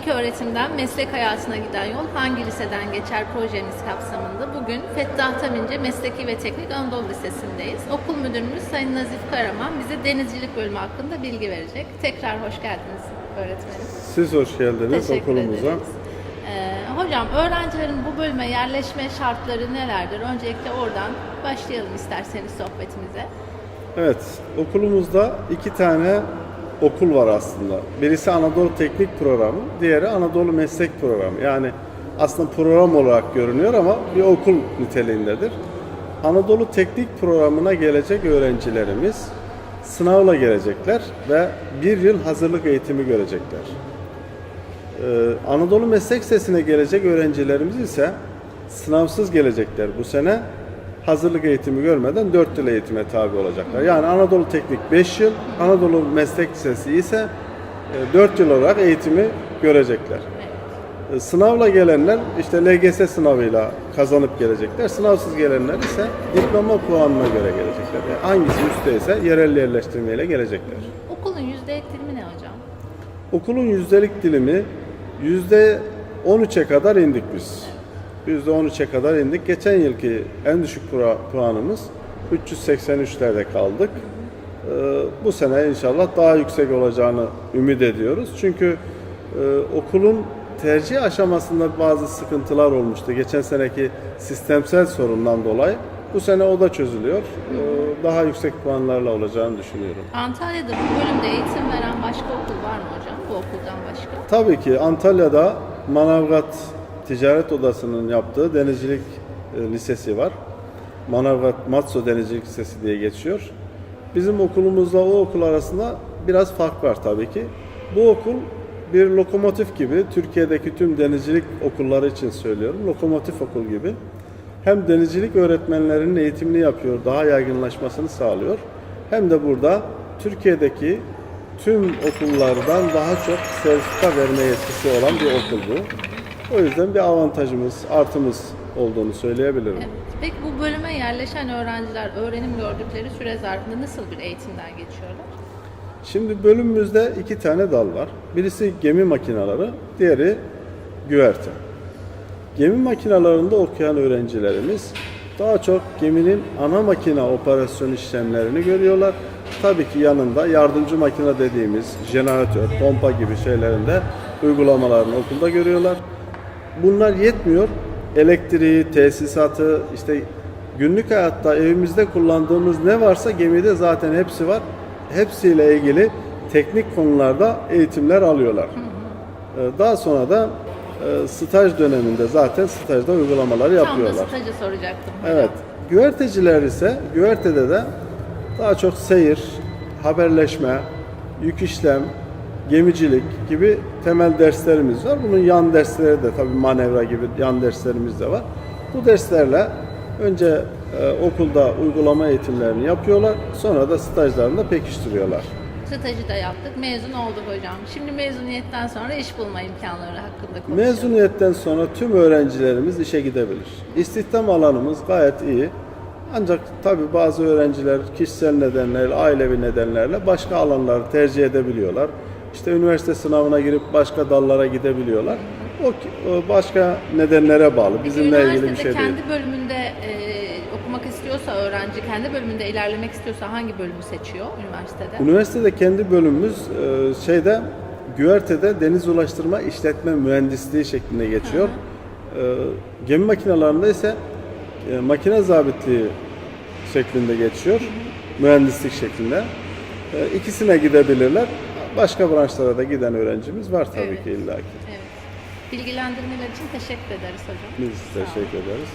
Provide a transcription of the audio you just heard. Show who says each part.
Speaker 1: İlk öğretimden meslek hayatına giden yol hangi liseden geçer projemiz kapsamında bugün Fettah Tamince Mesleki ve Teknik Anadolu Lisesi'ndeyiz. Okul müdürümüz Sayın Nazif Karaman bize denizcilik bölümü hakkında bilgi verecek. Tekrar hoş geldiniz öğretmenim.
Speaker 2: Siz hoş geldiniz
Speaker 1: Teşekkür
Speaker 2: okulumuza.
Speaker 1: ederiz. Ee, hocam öğrencilerin bu bölüme yerleşme şartları nelerdir? Öncelikle oradan başlayalım isterseniz sohbetimize.
Speaker 2: Evet, okulumuzda iki tane okul var aslında. Birisi Anadolu Teknik Programı, diğeri Anadolu Meslek Programı. Yani aslında program olarak görünüyor ama bir okul niteliğindedir. Anadolu Teknik Programı'na gelecek öğrencilerimiz sınavla gelecekler ve bir yıl hazırlık eğitimi görecekler. Ee, Anadolu Meslek Lisesi'ne gelecek öğrencilerimiz ise sınavsız gelecekler bu sene. Hazırlık eğitimi görmeden 4 yıl eğitime tabi olacaklar. Yani Anadolu Teknik 5 yıl, Anadolu Meslek Lisesi ise 4 yıl olarak eğitimi görecekler. Ee, Sınavla gelenler işte LGS sınavıyla kazanıp gelecekler. Sınavsız gelenler ise diploma puanına göre gelecekler. Yani hangisi üstteyse yerel yerleştirmeyle gelecekler.
Speaker 1: Okulun yüzdelik dilimi ne hocam?
Speaker 2: Okulun yüzdelik dilimi yüzde 13'e kadar indik biz. Yüzde 13'e kadar indik. Geçen yılki en düşük puanımız 383'lerde kaldık. Ee, bu sene inşallah daha yüksek olacağını ümit ediyoruz. Çünkü e, okulun tercih aşamasında bazı sıkıntılar olmuştu. Geçen seneki sistemsel sorundan dolayı. Bu sene o da çözülüyor. Ee, daha yüksek puanlarla olacağını düşünüyorum.
Speaker 1: Antalya'da bu bölümde eğitim veren başka okul var mı hocam? Bu okuldan başka?
Speaker 2: Tabii ki Antalya'da Manavgat Ticaret Odası'nın yaptığı denizcilik e, lisesi var. Manavgat Matso Denizcilik Lisesi diye geçiyor. Bizim okulumuzla o okul arasında biraz fark var tabii ki. Bu okul bir lokomotif gibi Türkiye'deki tüm denizcilik okulları için söylüyorum. Lokomotif okul gibi. Hem denizcilik öğretmenlerinin eğitimini yapıyor, daha yaygınlaşmasını sağlıyor. Hem de burada Türkiye'deki tüm okullardan daha çok sertifika verme yetkisi olan bir okul bu. O yüzden bir avantajımız, artımız olduğunu söyleyebilirim.
Speaker 1: Evet. Peki bu bölüme yerleşen öğrenciler öğrenim gördükleri süre zarfında nasıl bir eğitimden geçiyorlar?
Speaker 2: Şimdi bölümümüzde iki tane dal var. Birisi gemi makinaları, diğeri güverte. Gemi makinalarında okuyan öğrencilerimiz daha çok geminin ana makina operasyon işlemlerini görüyorlar. Tabii ki yanında yardımcı makine dediğimiz jeneratör, pompa gibi şeylerinde uygulamalarını okulda görüyorlar. Bunlar yetmiyor. Elektriği, tesisatı, işte günlük hayatta evimizde kullandığımız ne varsa gemide zaten hepsi var. Hepsiyle ilgili teknik konularda eğitimler alıyorlar. Ee, Daha sonra da e, staj döneminde zaten stajda uygulamaları
Speaker 1: Tam da
Speaker 2: yapıyorlar.
Speaker 1: stajı soracaktım.
Speaker 2: Evet. Güverteciler ise güvertede de daha çok seyir, haberleşme, yük işlem, gemicilik gibi temel derslerimiz var. Bunun yan dersleri de tabii manevra gibi yan derslerimiz de var. Bu derslerle önce e, okulda uygulama eğitimlerini yapıyorlar. Sonra da stajlarını da pekiştiriyorlar.
Speaker 1: Stajı da yaptık. Mezun olduk hocam. Şimdi mezuniyetten sonra iş bulma imkanları hakkında konuşalım.
Speaker 2: Mezuniyetten sonra tüm öğrencilerimiz işe gidebilir. İstihdam alanımız gayet iyi. Ancak tabi bazı öğrenciler kişisel nedenlerle, ailevi nedenlerle başka alanları tercih edebiliyorlar. İşte üniversite sınavına girip başka dallara gidebiliyorlar. O başka nedenlere bağlı. Bizimle ilgili bir şey değil.
Speaker 1: kendi bölümünde e, okumak istiyorsa öğrenci, kendi bölümünde ilerlemek istiyorsa hangi bölümü seçiyor üniversitede?
Speaker 2: Üniversitede kendi bölümümüz e, şeyde güvertede deniz ulaştırma işletme mühendisliği şeklinde geçiyor. E, Gemi makinalarında ise e, makine zabitliği şeklinde geçiyor. Mühendislik şeklinde. E, İkisine gidebilirler. Başka branşlara da giden öğrencimiz var tabii
Speaker 1: evet.
Speaker 2: ki illaki.
Speaker 1: Evet. Bilgilendirmeler için teşekkür ederiz hocam.
Speaker 2: Biz teşekkür ederiz.